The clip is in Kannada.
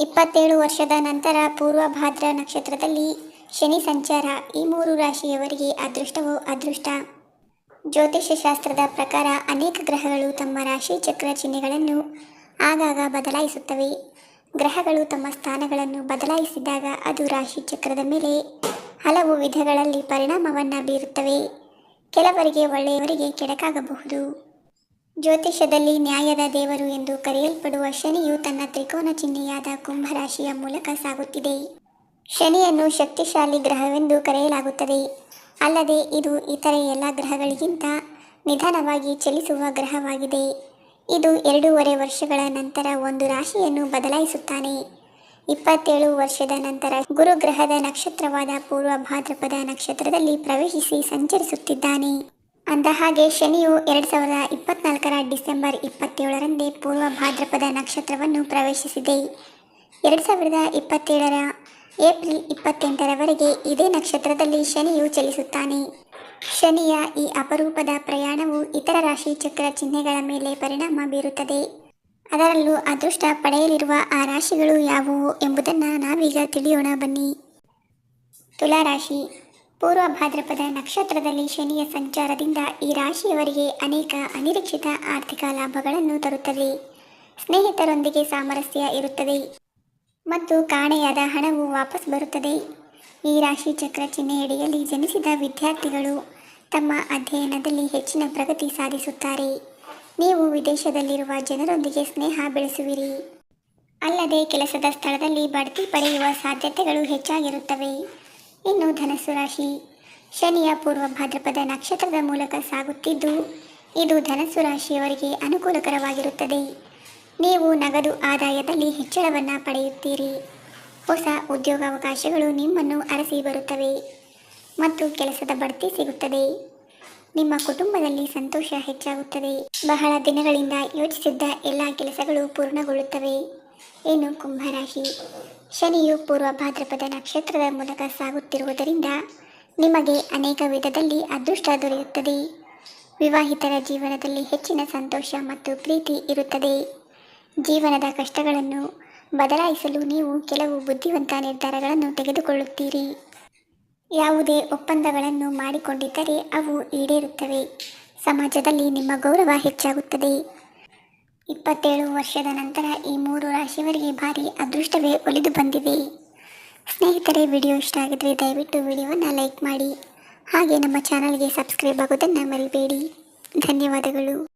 ಇಪ್ಪತ್ತೇಳು ವರ್ಷದ ನಂತರ ಪೂರ್ವಭಾದ್ರ ನಕ್ಷತ್ರದಲ್ಲಿ ಶನಿ ಸಂಚಾರ. ಈ ಮೂರು ರಾಶಿಯವರಿಗೆ ಅದೃಷ್ಟವೋ ಅದೃಷ್ಟ? ಜ್ಯೋತಿಷ್ಯ ಶಾಸ್ತ್ರದ ಪ್ರಕಾರ ಅನೇಕ ಗ್ರಹಗಳು ತಮ್ಮ ರಾಶಿ ಚಕ್ರ ಚಿಹ್ನೆಗಳನ್ನು ಆಗಾಗ ಬದಲಾಯಿಸುತ್ತವೆ. ಗ್ರಹಗಳು ತಮ್ಮ ಸ್ಥಾನಗಳನ್ನು ಬದಲಾಯಿಸಿದಾಗ ಅದು ರಾಶಿ ಚಕ್ರದ ಮೇಲೆ ಹಲವು ವಿಧಗಳಲ್ಲಿ ಪರಿಣಾಮವನ್ನು ಬೀರುತ್ತವೆ. ಕೆಲವರಿಗೆ ಒಳ್ಳೆಯವರಿಗೆ ಕೆಡಕಾಗಬಹುದು ಜ್ಯೋತಿಷ್ಯದಲ್ಲಿ ನ್ಯಾಯದ ದೇವರು ಎಂದು ಕರೆಯಲ್ಪಡುವ ಶನಿಯು ತನ್ನ ತ್ರಿಕೋನ ಚಿಹ್ನೆಯಾದ ಕುಂಭರಾಶಿಯ ಮೂಲಕ ಸಾಗುತ್ತಿದೆ. ಶನಿಯನ್ನು ಶಕ್ತಿಶಾಲಿ ಗ್ರಹವೆಂದು ಕರೆಯಲಾಗುತ್ತದೆ. ಅಲ್ಲದೆ ಇದು ಇತರೆ ಎಲ್ಲ ಗ್ರಹಗಳಿಗಿಂತ ನಿಧಾನವಾಗಿ ಚಲಿಸುವ ಗ್ರಹವಾಗಿದೆ. ಇದು ಎರಡೂವರೆ ವರ್ಷಗಳ ನಂತರ ಒಂದು ರಾಶಿಯನ್ನು ಬದಲಾಯಿಸುತ್ತಾನೆ. ಇಪ್ಪತ್ತೇಳು ವರ್ಷದ ನಂತರ ಗುರುಗ್ರಹದ ನಕ್ಷತ್ರವಾದ ಪೂರ್ವ ಭಾದ್ರಪದ ನಕ್ಷತ್ರದಲ್ಲಿ ಪ್ರವೇಶಿಸಿ ಸಂಚರಿಸುತ್ತಿದ್ದಾನೆ. ಅಂದಹಾಗೆ ಶನಿಯು ಎರಡು ಸಾವಿರದ ಇಪ್ಪತ್ನಾಲ್ಕರ ಡಿಸೆಂಬರ್ ಇಪ್ಪತ್ತೇಳರಂದೇ ಪೂರ್ವ ಭಾದ್ರಪದ ನಕ್ಷತ್ರವನ್ನು ಪ್ರವೇಶಿಸಿದೆ. ಎರಡು ಸಾವಿರದ ಇಪ್ಪತ್ತೇಳರ ಏಪ್ರಿಲ್ ಇಪ್ಪತ್ತೆಂಟರವರೆಗೆ ಇದೇ ನಕ್ಷತ್ರದಲ್ಲಿ ಶನಿಯು ಚಲಿಸುತ್ತಾನೆ. ಶನಿಯ ಈ ಅಪರೂಪದ ಪ್ರಯಾಣವು ಇತರ ರಾಶಿ ಚಕ್ರ ಚಿಹ್ನೆಗಳ ಮೇಲೆ ಪರಿಣಾಮ ಬೀರುತ್ತದೆ. ಅದರಲ್ಲೂ ಅದೃಷ್ಟ ಪಡೆಯಲಿರುವ ಆ ರಾಶಿಗಳು ಯಾವುವು ಎಂಬುದನ್ನು ನಾವೀಗ ತಿಳಿಯೋಣ ಬನ್ನಿ. ತುಲಾರಾಶಿ ಪೂರ್ವ ಭಾದ್ರಪದ ನಕ್ಷತ್ರದಲ್ಲಿ ಶನಿಯ ಸಂಚಾರದಿಂದ ಈ ರಾಶಿಯವರಿಗೆ ಅನೇಕ ಅನಿರೀಕ್ಷಿತ ಆರ್ಥಿಕ ಲಾಭಗಳನ್ನು ತರುತ್ತದೆ. ಸ್ನೇಹಿತರೊಂದಿಗೆ ಸಾಮರಸ್ಯ ಇರುತ್ತದೆ. ಮತ್ತು ಕಾಣೆಯಾದ ಹಣವು ವಾಪಸ್ ಬರುತ್ತದೆ. ಈ ರಾಶಿ ಚಕ್ರ ಚಿಹ್ನೆಯಡಿಯಲ್ಲಿ ಜನಿಸಿದ ವಿದ್ಯಾರ್ಥಿಗಳು ತಮ್ಮ ಅಧ್ಯಯನದಲ್ಲಿ ಹೆಚ್ಚಿನ ಪ್ರಗತಿ ಸಾಧಿಸುತ್ತಾರೆ. ನೀವು ವಿದೇಶದಲ್ಲಿರುವ ಜನರೊಂದಿಗೆ ಸ್ನೇಹ ಬೆಳೆಸುವಿರಿ. ಅಲ್ಲದೆ ಕೆಲಸದ ಸ್ಥಳದಲ್ಲಿ ಬಡ್ತಿ ಪಡೆಯುವ ಸಾಧ್ಯತೆಗಳು ಹೆಚ್ಚಾಗಿರುತ್ತವೆ. ಇನ್ನು ಧನಸ್ಸು ರಾಶಿ. ಶನಿಯ ಪೂರ್ವ ಭಾದ್ರಪದ ನಕ್ಷತ್ರದ ಮೂಲಕ ಸಾಗುತ್ತಿದ್ದು, ಇದು ಧನಸ್ಸು ರಾಶಿಯವರಿಗೆ ಅನುಕೂಲಕರವಾಗಿರುತ್ತದೆ. ನೀವು ನಗದು ಆದಾಯದಲ್ಲಿ ಹೆಚ್ಚಳವನ್ನು ಪಡೆಯುತ್ತೀರಿ. ಹೊಸ ಉದ್ಯೋಗಾವಕಾಶಗಳು ನಿಮ್ಮನ್ನು ಅರಸಿ ಬರುತ್ತವೆ ಮತ್ತು ಕೆಲಸದ ಬಡ್ತಿ ಸಿಗುತ್ತದೆ. ನಿಮ್ಮ ಕುಟುಂಬದಲ್ಲಿ ಸಂತೋಷ ಹೆಚ್ಚಾಗುತ್ತದೆ. ಬಹಳ ದಿನಗಳಿಂದ ಯೋಚಿಸಿದ್ದ ಎಲ್ಲ ಕೆಲಸಗಳು ಪೂರ್ಣಗೊಳ್ಳುತ್ತವೆ. ಇನ್ನು ಕುಂಭರಾಶಿ? ಶನಿಯು ಪೂರ್ವ ಭಾದ್ರಪದ ನಕ್ಷತ್ರದ ಮೂಲಕ ಸಾಗುತ್ತಿರುವುದರಿಂದ ನಿಮಗೆ ಅನೇಕ ವಿಧದಲ್ಲಿ ಅದೃಷ್ಟ ದೊರೆಯುತ್ತದೆ. ವಿವಾಹಿತರ ಜೀವನದಲ್ಲಿ ಹೆಚ್ಚಿನ ಸಂತೋಷ ಮತ್ತು ಪ್ರೀತಿ ಇರುತ್ತದೆ. ಜೀವನದ ಕಷ್ಟಗಳನ್ನು ಬದಲಾಯಿಸಲು ನೀವು ಕೆಲವು ಬುದ್ಧಿವಂತ ನಿರ್ಧಾರಗಳನ್ನು ತೆಗೆದುಕೊಳ್ಳುತ್ತೀರಿ. ಯಾವುದೇ ಒಪ್ಪಂದಗಳನ್ನು ಮಾಡಿಕೊಂಡಿದ್ದರೆ ಅವು ಈಡೇರುತ್ತವೆ. ಸಮಾಜದಲ್ಲಿ ನಿಮ್ಮ ಗೌರವ ಹೆಚ್ಚಾಗುತ್ತದೆ. ಇಪ್ಪತ್ತೇಳು ವರ್ಷದ ನಂತರ ಈ ಮೂರು ರಾಶಿಯವರಿಗೆ ಭಾರಿ ಅದೃಷ್ಟವೇ ಒಲಿದು ಬಂದಿದೆ. ಸ್ನೇಹಿತರೆ, ವಿಡಿಯೋ ಇಷ್ಟ ಆಗಿದ್ರೆ ದಯವಿಟ್ಟು ವಿಡಿಯೋವನ್ನು ಲೈಕ್ ಮಾಡಿ. ಹಾಗೆ ನಮ್ಮ ಚಾನಲ್ಗೆ ಸಬ್ಸ್ಕ್ರೈಬ್ ಆಗೋದನ್ನು ಮರಿಬೇಡಿ. ಧನ್ಯವಾದಗಳು.